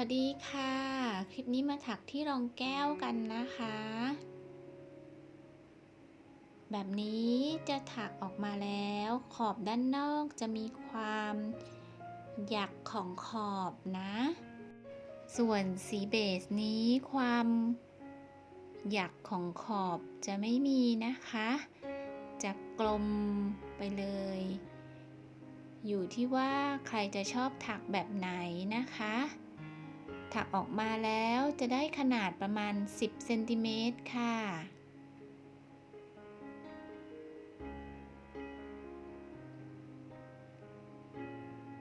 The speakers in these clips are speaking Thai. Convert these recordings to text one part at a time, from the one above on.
วัสดีค่ะ คลิปนี้มาถักที่รองแก้วกันนะคะ แบบนี้จะถักออกมาแล้ว ขอบด้านนอกจะมีความหยักของขอบนะ ส่วนสีเบสนี้ความหยักของขอบจะไม่มีนะคะ จะกลมไปเลย อยู่ที่ว่าใครจะชอบถักแบบไหนนะคะ ถักออกมาแล้วจะได้ขนาดประมาณ 10 เซนติเมตรค่ะ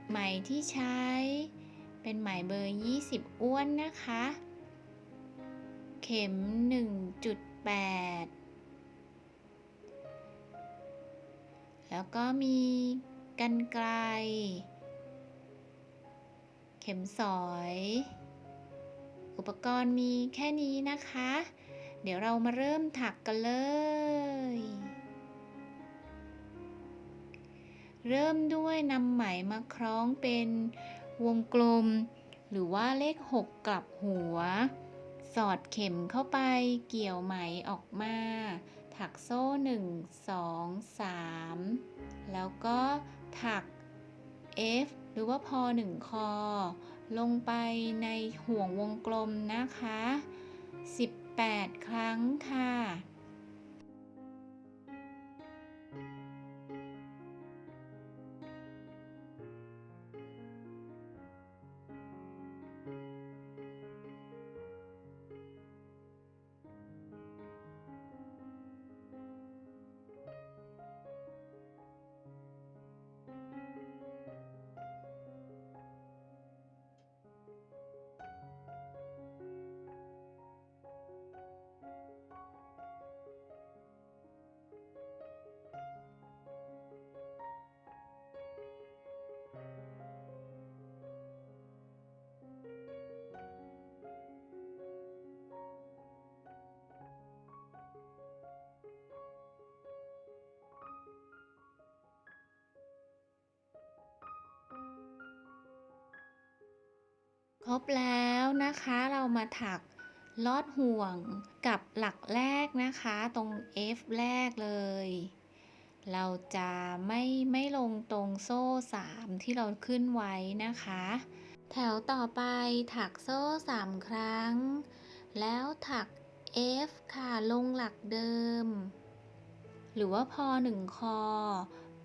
ไหมที่ใช้เป็นไหมเบอร์ 20 อ้วนนะคะ เข็ม 1.8 แล้วก็มีกันไกล เข็มสอย อุปกรณ์มีแค่นี้นะคะ เดี๋ยวเรามาเริ่มถักกันเลย เริ่มด้วยนำไหมมาคล้องเป็นวงกลม หรือว่าเลข 6 กลับหัว สอดเข็มเข้าไปเกี่ยวไหมออกมา ถักโซ่ 1 2 3 แล้วก็ถัก F หรือว่าพอ1คอ ลงไปในห่วงวงกลมนะคะ 18 ครั้งค่ะ ครบแล้วนะคะเรามาถักลอดห่วงกับหลักแรกนะคะตรง F แรกเลย เราจะไม่ไม่ลงตรงโซ่ 3 ที่เราขึ้นไว้นะคะ แถวต่อไปถักโซ่ 3 ครั้ง แล้วถัก F ค่ะลงหลักเดิม หรือว่าพอ 1 คอ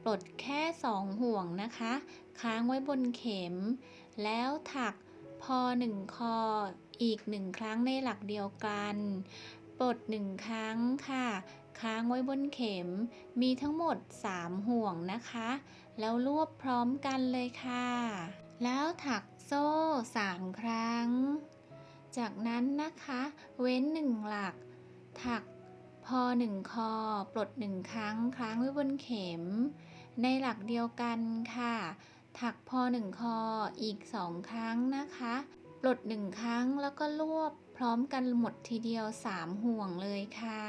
ปลดแค่ 2 ห่วงนะคะ ค้างไว้บนเข็ม แล้วถัก พอ1คออีก1ครั้งในหลักเดียวกันปลด1ครั้งค่ะ ค้างไว้บนเข็ม มีทั้งหมด 3 ห่วงนะคะ แล้วรวบพร้อมกันเลยค่ะ แล้วถักโซ่ 3 ครั้ง จากนั้นนะคะ เว้น 1 หลัก ถักพอ 1 คอ ปลด 1 ครั้ง ค้างไว้บนเข็ม ในหลักเดียวกันค่ะ ถักพอ1คออีก2ครั้งนะคะปลด1ครั้งแล้วก็รวบพร้อมกันหมดทีเดียว 3 ห่วงเลยค่ะ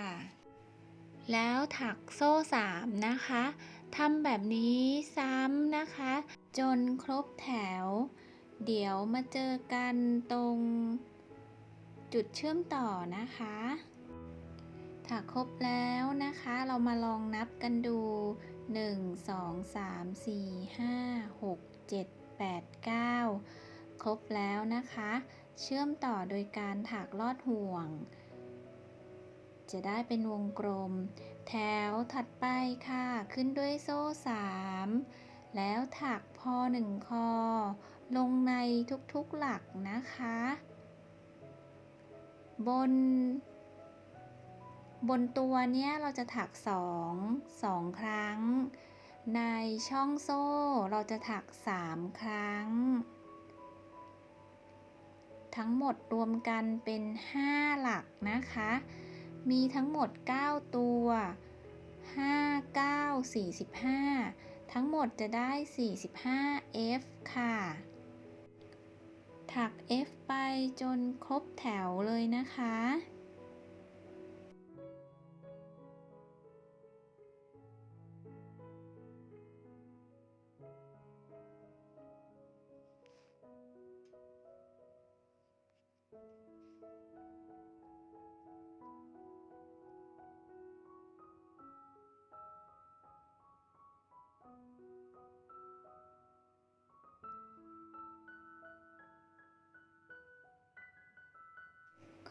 แล้วถักโซ่ 3 นะคะทำแบบนี้ซ้ำนะคะ จนครบแถว เดี๋ยวมาเจอกันตรงจุดเชื่อมต่อนะคะ ถักครบแล้วนะคะ เรามาลองนับกันดู 1 2 3 4 5 6 7 8 9 ครบแล้วนะคะ เชื่อมต่อโดยการถักลอดห่วง จะได้เป็นวงกลม แถวถัดไปค่ะ ขึ้นด้วยโซ่ 3 แล้วถักพอ 1 คอ ลงในทุกๆหลักนะคะ บน บนตัวเนี้ยเราจะถักสองสองครั้ง ในช่องโซ่เราจะถักสามครั้ง ทั้งหมดรวมกันเป็น 5 หลักนะคะ มีทั้งหมด 9 ตัว 5 9 45 ทั้งหมดจะได้ 45 F ค่ะ ถัก F ไปจนครบแถวเลยนะคะ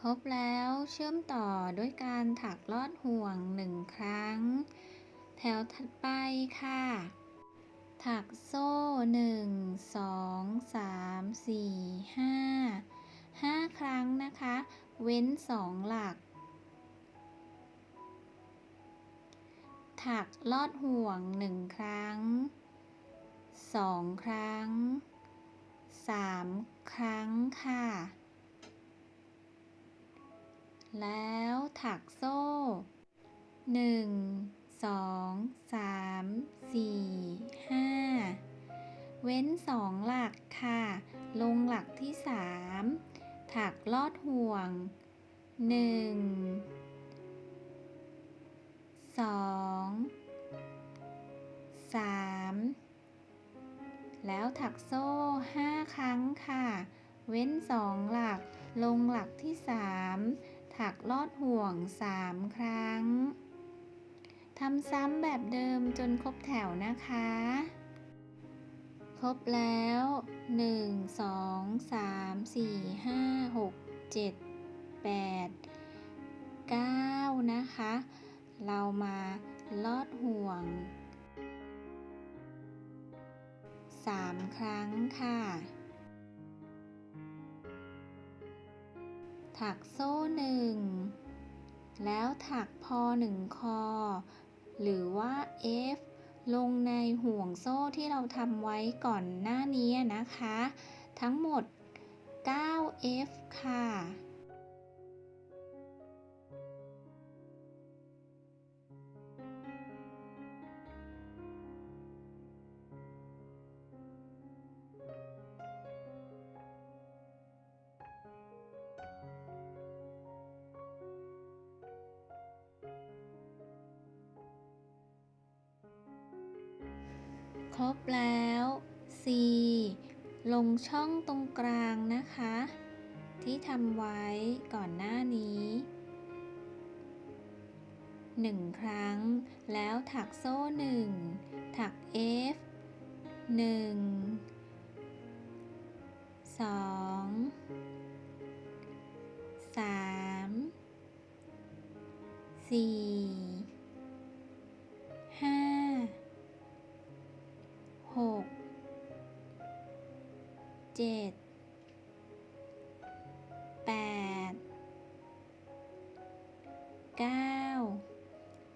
ครบแล้วเชื่อมต่อด้วยการถักลอดห่วงหนึ่งครั้ง แถวถัดไปค่ะ ถักโซ่หนึ่งสองสามสี่ห้าห้าครั้งนะคะ เว้นสองหลัก ถักลอดห่วงหนึ่งครั้งสองครั้งสามครั้งค่ะ แล้วถักโซ่หนึ่งสองสามสี่ห้าเว้นสองหลักค่ะ ลงหลักที่สามถักลอดห่วงหนึ่งสองสามแล้วถักโซ่ห้าครั้งค่ะ เว้นสองหลัก ลงหลักที่สาม ถักลอดห่วงสามครั้งทำซ้ำแบบเดิมจนครบแถวนะคะ ครบแล้ว 1 2 3 4 5 6 7 8 9 นะคะ เรามาลอดห่วง 3 ครั้งค่ะ ถักโซ่หนึ่ง แล้วถักพอหนึ่งคอ หรือว่า F ลงในห่วงโซ่ที่เราทำไว้ก่อนหน้านี้นะคะ ทั้งหมด 9F ค่ะ บแล้ว C ลงช่องตรงกลางนะคะ ที่ทำไว้ก่อนหน้านี้หนึ่งครั้ง แล้วถักโซ่หนึ่งถัก F หนึ่งสองสามสี่ เจ็ดแปดเก้า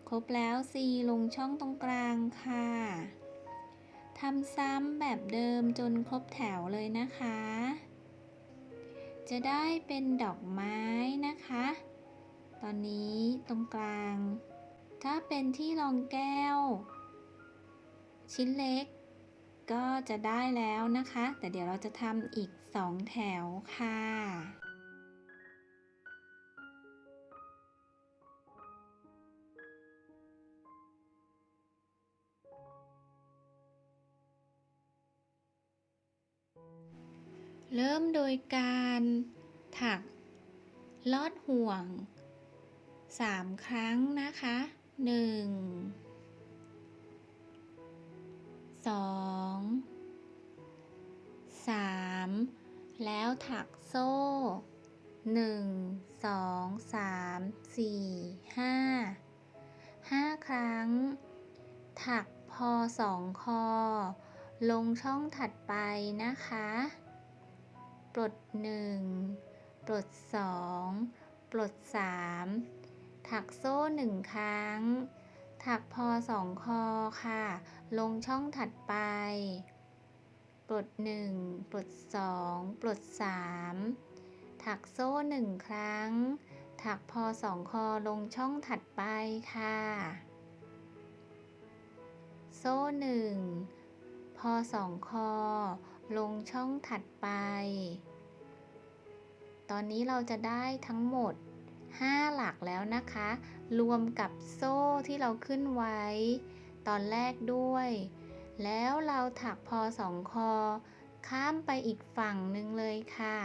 ครบแล้ว C ลงช่องตรงกลางค่ะทำซ้ำแบบเดิมจนครบแถวเลยนะคะ จะได้เป็นดอกไม้นะคะ ตอนนี้ตรงกลาง ถ้าเป็นที่รองแก้ว ชิ้นเล็ก ก็จะได้แล้วนะคะ แต่เดี๋ยวเราจะทำอีกสองแถวค่ะเริ่มโดยการถักลอดห่วง 3 ครั้งนะคะ 1 สองสามแล้วถักโซ่หนึ่งสองสามสี่ห้าห้าครั้ง ถักพอสองคอ ลงช่องถัดไปนะคะ ปลดหนึ่งปลดสองปลดสามถักโซ่หนึ่งครั้ง ถักพอสองคอค่ะ ลงช่องถัดไป ปลดหนึ่งปลดสองปลดสามถักโซ่หนึ่งครั้ง ถักพอสองคอลงช่องถัดไปค่ะ โซ่หนึ่งพอสองคอ ลงช่องถัดไป ตอนนี้เราจะได้ทั้งหมด 5 หลักแล้วนะคะ รวมกับโซ่ที่เราขึ้นไว้ ตอนแรกด้วย แล้วเราถักพอสองคอ ข้ามไปอีกฝั่งหนึ่งเลยค่ะ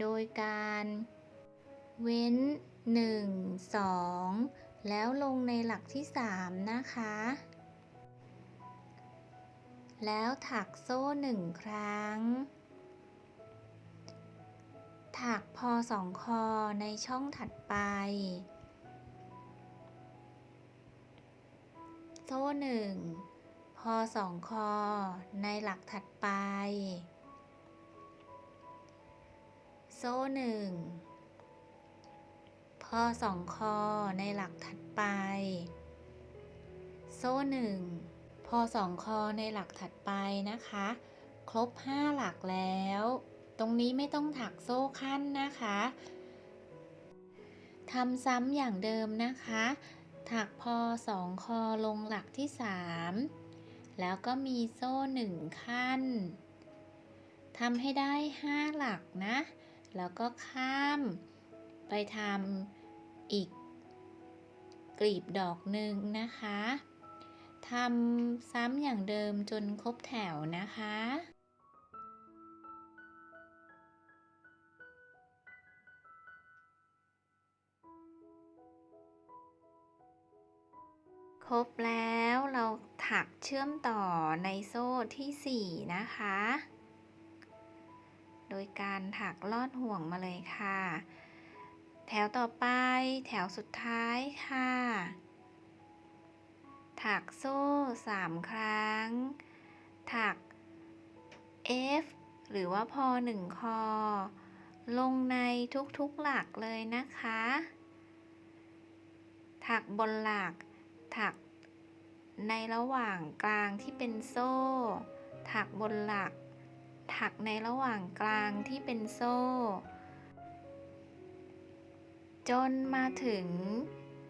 โดยการเว้น 1 2 แล้วลงในหลักที่ 3 นะคะ แล้วถักโซ่หนึ่งครั้ง ถักพอสองคอในช่องถัดไป โซ่หนึ่งพอสองคอ ในหลักถัดไป โซ่หนึ่งพอสองคอ ในหลักถัดไป โซ่หนึ่งพอสองคอ ในหลักถัดไปนะคะ ครบ 5 หลักแล้ว ตรงนี้ไม่ต้องถักโซ่ขั้นนะคะทำซ้ำอย่างเดิมนะคะ ถักพอสองคอลงหลักที่3แล้วก็มีโซ่หนึ่งขั้นทำให้ได้5หลักนะ แล้วก็ข้ามไปทำอีกกลีบดอกหนึ่งนะคะทำซ้ำอย่างเดิมจนครบแถวนะคะ ครบแล้วเราถักเชื่อมต่อในโซ่ที่ 4 นะคะ โดยการถักลอดห่วงมาเลยค่ะ แถวต่อไปแถวสุดท้ายค่ะ ถักโซ่ 3 ครั้ง ถัก F หรือว่าพอ 1 คอ ลงในทุกๆหลักเลยนะคะ ถักบนหลัก ถัก ในระหว่างกลางที่เป็นโซ่ ถักบนหลัก ถักในระหว่างกลางที่เป็นโซ่ จนมาถึง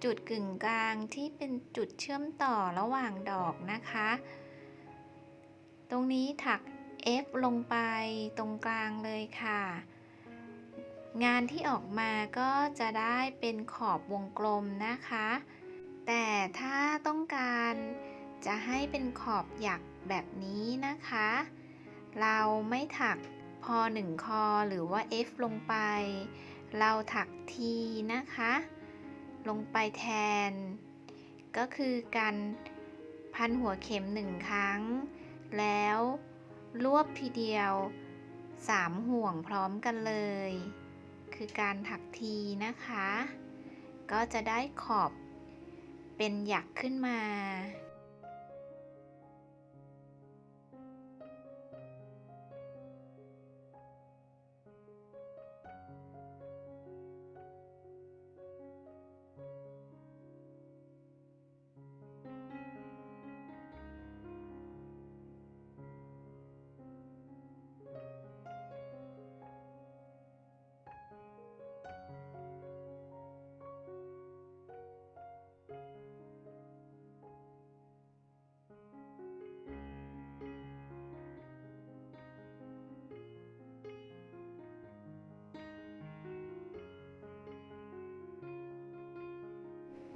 จุดกึ่งกลางที่เป็นจุดเชื่อมต่อระหว่างดอกนะคะ ตรงนี้ถัก F ลงไปตรงกลางเลยค่ะ งานที่ออกมาก็จะได้เป็นขอบวงกลมนะคะ แต่ถ้าต้องการจะให้เป็นขอบหยักแบบนี้นะคะ เราไม่ถักพอหนึ่งคอหรือว่า F ลงไป เราถักทีนะคะ ลงไปแทน ก็คือการพันหัวเข็มหนึ่งครั้ง แล้วรวบทีเดียว 3 ห่วงพร้อมกันเลย คือการถักทีนะคะ ก็จะได้ขอบ เป็นหยักขึ้นมา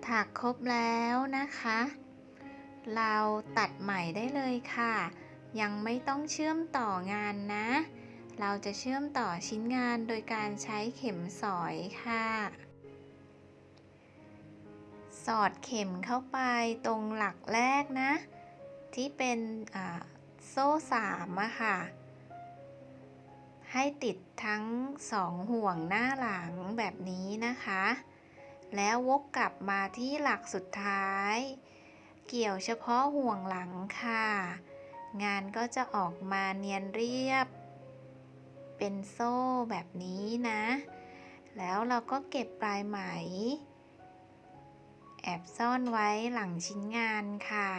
ถักครบแล้วนะคะ เราตัดใหม่ได้เลยค่ะ ยังไม่ต้องเชื่อมต่องานนะ เราจะเชื่อมต่อชิ้นงานโดยการใช้เข็มสอยค่ะ สอดเข็มเข้าไปตรงหลักแรกนะ ที่เป็นโซ่สามอะค่ะให้ติดทั้งสองห่วงหน้าหลังแบบนี้นะคะ แล้ววกกลับมาที่หลักสุดท้าย เกี่ยวเฉพาะห่วงหลังค่ะ งานก็จะออกมาเนียนเรียบ เป็นโซ่แบบนี้นะ แล้วเราก็เก็บปลายไหม แอบซ่อนไว้หลังชิ้นงานค่ะ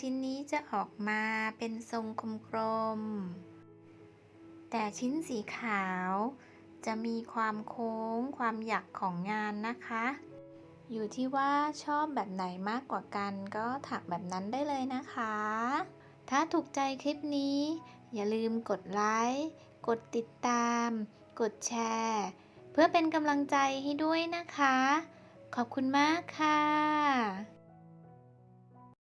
ชิ้นนี้จะออกมาเป็นทรงกลมๆ แต่ชิ้นสีขาวจะมีความโค้งความหยักของงานนะคะ อยู่ที่ว่าชอบแบบไหนมากกว่ากันก็ถักแบบนั้นได้เลยนะคะ ถ้าถูกใจคลิปนี้ อย่าลืมกดไลค์ กดติดตาม กดแชร์ เพื่อเป็นกำลังใจให้ด้วยนะคะ ขอบคุณมากค่ะ